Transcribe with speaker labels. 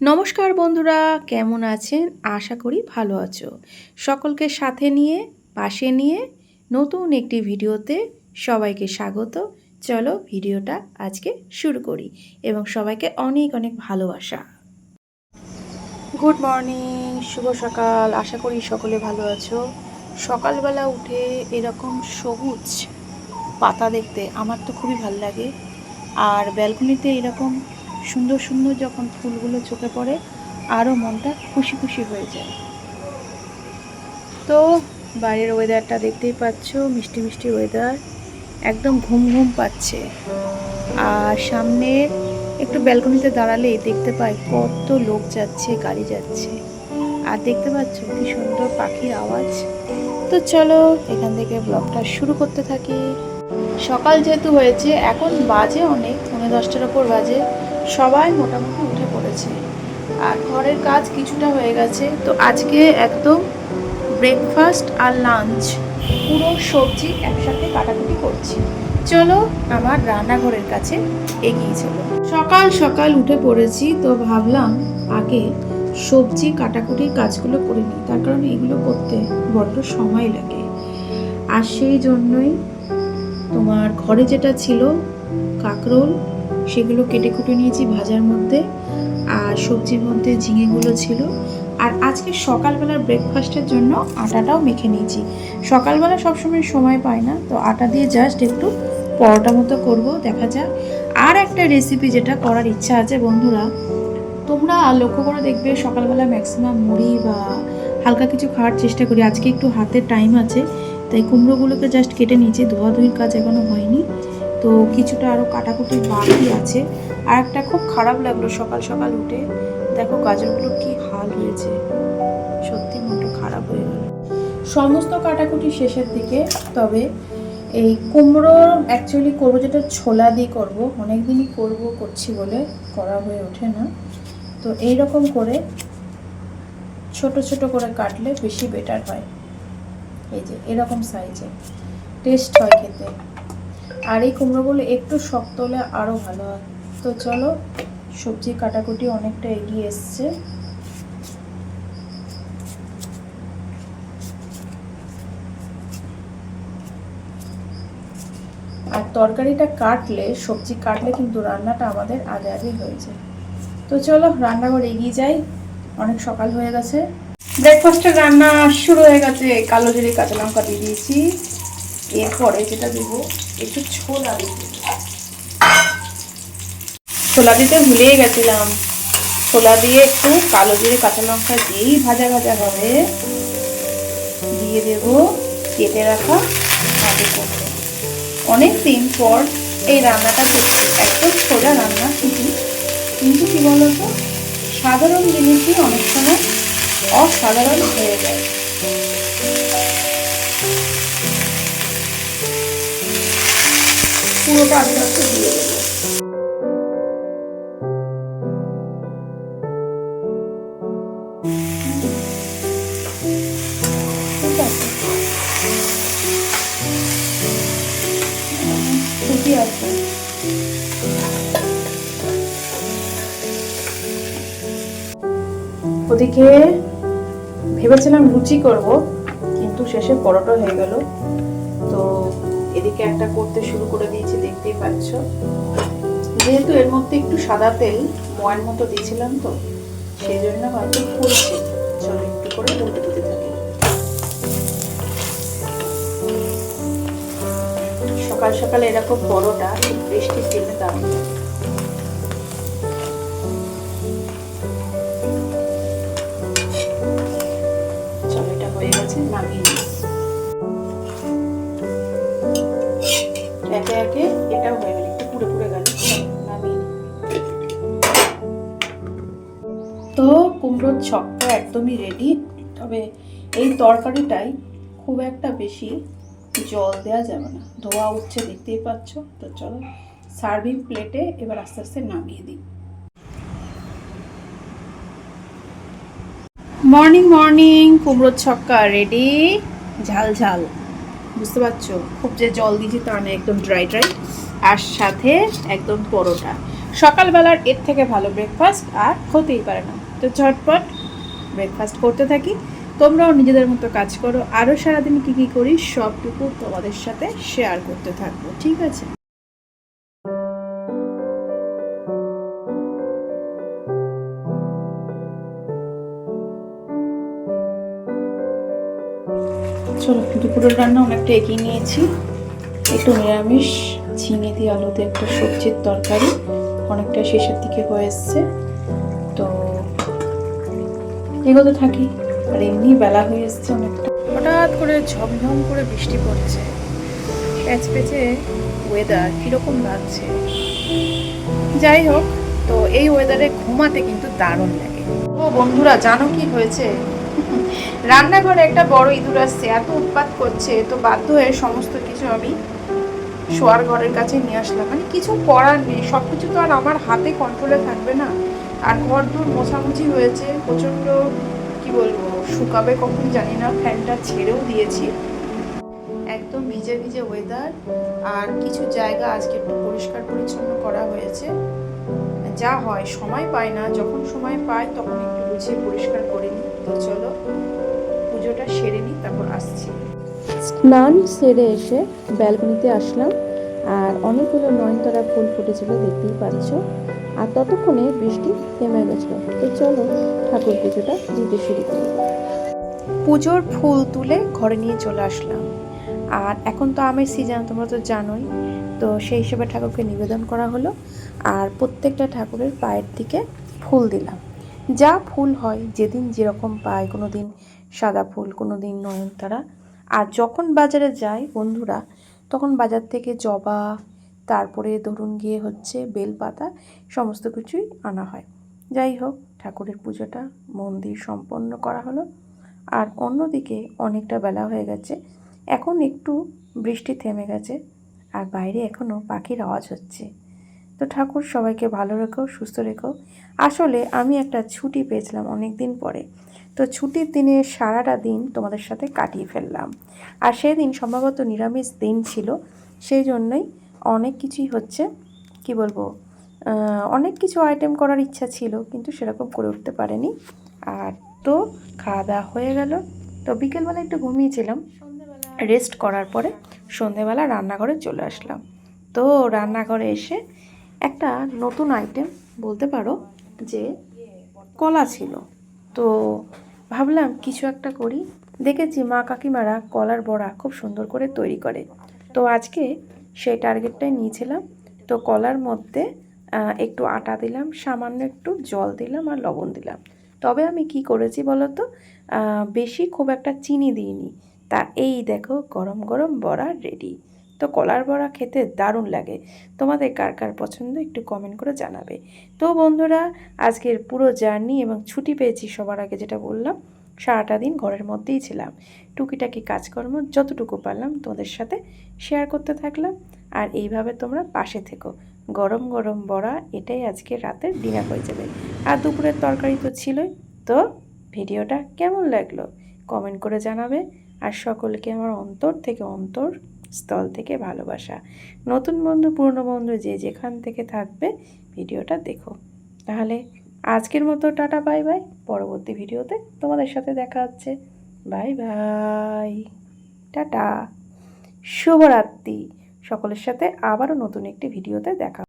Speaker 1: নমস্কার বন্ধুরা, কেমন আছেন? আশা করি ভালো আছো। সকলকে সাথে নিয়ে, পাশে নিয়ে নতুন একটি ভিডিওতে সবাইকে স্বাগত। চলো ভিডিওটা আজকে শুরু করি এবং সবাইকে অনেক অনেক ভালোবাসা। গুড মর্নিং, শুভ সকাল। আশা করি সকলে ভালো আছো। সকালবেলা উঠে এরকম সবুজ পাতা দেখতে আমার তো খুবই ভালো লাগে। আর ব্যালকনিতে এরকম সুন্দর সুন্দর যখন ফুলগুলো চোখে পড়ে আরও মনটা খুশি খুশি হয়ে যায়। তো বাইরের ওয়েদারটা দেখতেই পাচ্ছ, মিষ্টি মিষ্টি ওয়েদার একদম ঘুম ঘুম পাচ্ছে। আর সামনে একটু ব্যালকনিতে দাঁড়ালেই দেখতে পাই কত লোক যাচ্ছে, গাড়ি যাচ্ছে। আর দেখতে পাচ্ছ কি সুন্দর পাখির আওয়াজ। তো চলো এখান থেকে ব্লগটা শুরু করতে থাকি। সকাল যেহেতু হয়েছে, এখন বাজে অনেক পনেরো দশটার ওপর বাজে। সবাই মোটামুটি উঠে পড়েছে। আর ঘরের কাজ কিছুটা হয়ে গেছে। তো আজকে একদম ব্রেকফাস্ট আর লাঞ্চ পুরো সবজি একসাথে কাটাকুটি করছি। চলো আমার রান্নাঘরের কাছে এগিয়ে চলো। সকাল সকাল উঠে পড়েছি তো ভাবলাম আগে সবজি কাটাকুটির কাজগুলো করে নিই। তার কারণ এগুলো করতে বড্ড সময় লাগে। আর সেই জন্যই তোমার ঘরে যেটা ছিল কাকরোল সেগুলো কেটে কুটে নিয়েছি ভাজার মধ্যে। আর সবজির মধ্যে ঝিঙেগুলো ছিল। আর আজকে সকালবেলার ব্রেকফাস্টের জন্য আটাটাও মেখে নিয়েছি। সকালবেলা সবসময় সময় পাই না, তো আটা দিয়ে জাস্ট একটু পরোটা মতো করব, দেখা যাক। আর একটা রেসিপি যেটা করার ইচ্ছা আছে, বন্ধুরা, তোমরা লক্ষ্য করে দেখবে সকালবেলা ম্যাক্সিমাম মুড়ি বা হালকা কিছু খাওয়ার চেষ্টা করি। আজকে একটু হাতে টাইম আছে, তাই কুমড়োগুলোকে জাস্ট কেটে নিয়েছি, ধোয়াধুয়ির কাজ এখনও হয়নি। তো কিছুটা আরও কাটাকুটি বাকি আছে। আর একটা খুব খারাপ লাগল সকাল সকাল উঠে। দেখো গাজরগুলো কি হাল হয়েছে। সত্যি মনটা খারাপ হয়ে গেল। সমস্ত কাটাকুটি শেষের দিকে, তবে এই কুমড়ো অ্যাকচুয়ালি করব যেটা ছোলা দিয়ে করব অনেক দিনই করব, করছি বলে করা হয়ে ওঠে না। তো এই রকম করে ছোট ছোট করে কাটলে বেশি বেটার হয়। এই যে, এরকম সাইজে টেস্ট হয় খেতে। আর এই কুমড়োগুলো একটু শক্ত হলে আরও ভালো হয়। তো চলো সবজি কাটাকুটি অনেকটা এগিয়ে এসছে। আর তরকারিটা কাটলে, সবজি কাটলে কিন্তু রান্নাটা আমাদের আগে আগে হয়ে যায়। তো চলো, রান্নাঘর এগিয়ে যাই। অনেক সকাল হয়ে গেছে। ব্রেকফাস্টের রান্না শুরু হয়ে গেছে। কালো জিরে, কাঁচা লঙ্কা দিয়ে দিয়েছি। এরপরে যেটা দেবো, একটু ছোলা দেবো। ছোলা দিতে ভুলেই গেছিলাম। ছোলা দিয়ে একটু কালো জিরে, কাঁচা লঙ্কা দিয়েই ভাজা ভাজা হবে। দিয়ে দেব কেটে রাখা আলু করতে অনেক দিন পর এই রান্নাটা করছি। একদম সোজা রান্না শুধু কিন্তু কি বলতো? সাধারণ জিনিসই অনেক সময় অসাধারণ হয়ে যায়। পুরোটা আস্তে আস্তে দিয়ে দেবো। ওদিকে ভেবেছিলাম লুচি করব কিন্তু শেষে পরোটা হয়ে গেল। একটা করতে শুরু করে দিয়েছি, দেখতেই পাচ্ছ। যেহেতু এর মধ্যে একটু সাদা তেল ময়ের মতো দিয়েছিলাম তো, সেই জন্য হয়তো ফুলছে চলো একটু করে উল্টে দিতে থাকি। সকাল সকাল এরকম বড়টা বৃষ্টির দিনে দারুণ তো কুমড়োর ছকটা একদমই রেডি তবে এই তরকারিটাই খুব একটা বেশি জল দেওয়া যাবে না। ধোয়া উঠছে, দেখতেই পাচ্ছ। তো চলো সার্ভিং প্লেটে এবার আস্তে আস্তে নামিয়ে দিই। মর্নিং মর্নিং কুমড়োর ছক্কা রেডি ঝাল ঝাল। বুঝতে পারছ? খুব যে জল দিয়েছি তা না, একদম ড্রাই ড্রাই আর সাথে একদম পরোটা। সকালবেলার এর থেকে ভালো ব্রেকফাস্ট আর হতেই পারে না। তো ঝটপট ব্রেকফাস্ট করতে থাকি। তোমরাও নিজেদের মতো কাজ করো। আরও সারাদিন কী কী করি, সবটুকু তোমাদের সাথে শেয়ার করতে থাকব, ঠিক আছে? চলো, দুপুরের রান্না অনেকটা এগিয়ে নিয়েছি। একটু নিরামিষ, ঝিঙে দিয়ে আলুতে একটা সবজির তরকারি, অনেকটা শেষের দিকে হয়ে এসছে। এগোতে থাকি, আর এমনি বেলা হয়ে এসছে অনেকটা হঠাৎ করে ঝমঝম করে বৃষ্টি পড়ছে। প্যাচ পেচে ওয়েদার কীরকম লাগছে? যাই হোক, তো এই ওয়েদারে ঘুমাতে কিন্তু দারুণ লাগে। ও বন্ধুরা, জানো কি হয়েছে? রান্নাঘরে একটা বড় ইঁদুর আসছে, এত উৎপাত করছে, তো বাধ্য হয়ে সমস্ত কিছু আমি শোয়ার ঘরের কাছে নিয়ে আসলাম। মানে কিছু করার নেই সব কিছু তো আর আমার হাতে কন্ট্রোলে থাকবে না। আর ঘর মোছামুছি হয়েছে, প্রচণ্ড, কি বলব, শুকাবে কখন জানি না, ফ্যানটা ছেড়েও দিয়েছি। একদম ভিজে ভিজে ওয়েদার আর কিছু জায়গা আজকে একটু পরিষ্কার পরিচ্ছন্ন করা হয়েছে। যা হয়, সময় পাই না, যখন সময় পাই তখন একটু গুছিয়ে পরিষ্কার করে নিই। তো চলো, পুজোটা সেরে নিই, তারপর আসছি।
Speaker 2: স্নান সেরে এসে ব্যালকনিতে আসলাম, আর অনেকগুলো নয়নতারা ফুল ফুটেছিল, দেখতেই পাচ্ছ। আর ততক্ষণে বৃষ্টি থেমে গেছিল। তো চলো ঠাকুর পুজোটা দিতে শুরু করি।
Speaker 1: পুজোর ফুল তুলে ঘরে নিয়ে চলে আসলাম। আর এখন তো আমের সিজন তোমরা তো জানোই। তো সেই হিসেবে ঠাকুরকে নিবেদন করা হলো। আর প্রত্যেকটা ঠাকুরের পায়ের দিকে ফুল দিলাম। যা ফুল হয়, যেদিন যেরকম পায় কোনো দিন সাদা ফুল কোনো দিন নয়নতারা। আর যখন বাজারে যাই বন্ধুরা, তখন বাজার থেকে জবা তারপরে ধরুন গিয়ে হচ্ছে বেলপাতা, সমস্ত কিছুই আনা হয়। যাই হোক, ঠাকুরের পুজোটা মন্দির সম্পন্ন করা হলো। আর অন্যদিকে অনেকটা বেলা হয়ে গেছে, এখন একটু বৃষ্টি থেমে গেছে আর বাইরে এখনও পাখির আওয়াজ হচ্ছে। তো ঠাকুর সবাইকে ভালো রেখো, সুস্থ রেখো। আসলে আমি একটা ছুটি পেয়েছিলাম অনেক দিন পরে। তো ছুটির দিনে সারাটা দিন তোমাদের সাথে কাটিয়ে ফেললাম। আর সেই দিন সম্ভবত নিরামিষ দিন ছিল, সেই জন্যই অনেক কিছুই হচ্ছে, কি বলব অনেক কিছু আইটেম করার ইচ্ছা ছিল, কিন্তু সেরকম করে উঠতে পারেনি। আর তো খাওয়া দাওয়া হয়ে গেল। তো বিকেলবেলা একটু ঘুমিয়েছিলাম। রেস্ট করার পরে সন্ধেবেলা রান্নাঘরে চলে আসলাম। তো রান্নাঘরে এসে একটা নতুন আইটেম বলতে পারো যে কলা ছিল। তো ভাবলাম কিছু একটা করি। দেখেছি মা কাকিমারা কলার বড়া খুব সুন্দর করে তৈরি করে। তো আজকে সেই টার্গেটটাই নিয়েছিলাম। তো কলার মধ্যে একটু আটা দিলাম, সামান্য একটু জল দিলাম আর লবণ দিলাম। তবে আমি কি করেছি বলো তো বেশি খুব একটা চিনি দিইনি। তা এই দেখো, গরম গরম বড়া রেডি তো কলার বড়া খেতে দারুণ লাগে। তোমাদের কার কার পছন্দ একটু কমেন্ট করে জানাবে। তো বন্ধুরা, আজকের পুরো জার্নি এবং ছুটি পেয়েছি সবার আগে যেটা বললাম সারাটা দিন ঘরের মধ্যেই ছিলাম। টুকিটাকি কাজকর্ম যতটুকু পারলাম তোমাদের সাথে শেয়ার করতে থাকলাম। আর এইভাবে তোমরা পাশে থেকো। গরম গরম বড়া, এটাই আজকে রাতের ডিনার হয়ে যাবে। আর দুপুরের তরকারি তো ছিলই। তো ভিডিওটা কেমন লাগল? কমেন্ট করে জানাবে। আর সকলকে আমার অন্তর থেকে অন্তর স্থল থেকে ভালোবাসা। নতুন বন্ধু, পুরনো বন্ধু যে যেখান থেকে থাকবে, ভিডিওটা দেখো। তাহলে আজকের মতো টাটা, বাই বাই। পরবর্তী ভিডিওতে তোমাদের সাথে দেখা হচ্ছে। Bye bye. টাটা। শুভরাত্রি। সকলের সাথে আবারও নতুন একটি ভিডিওতে দেখা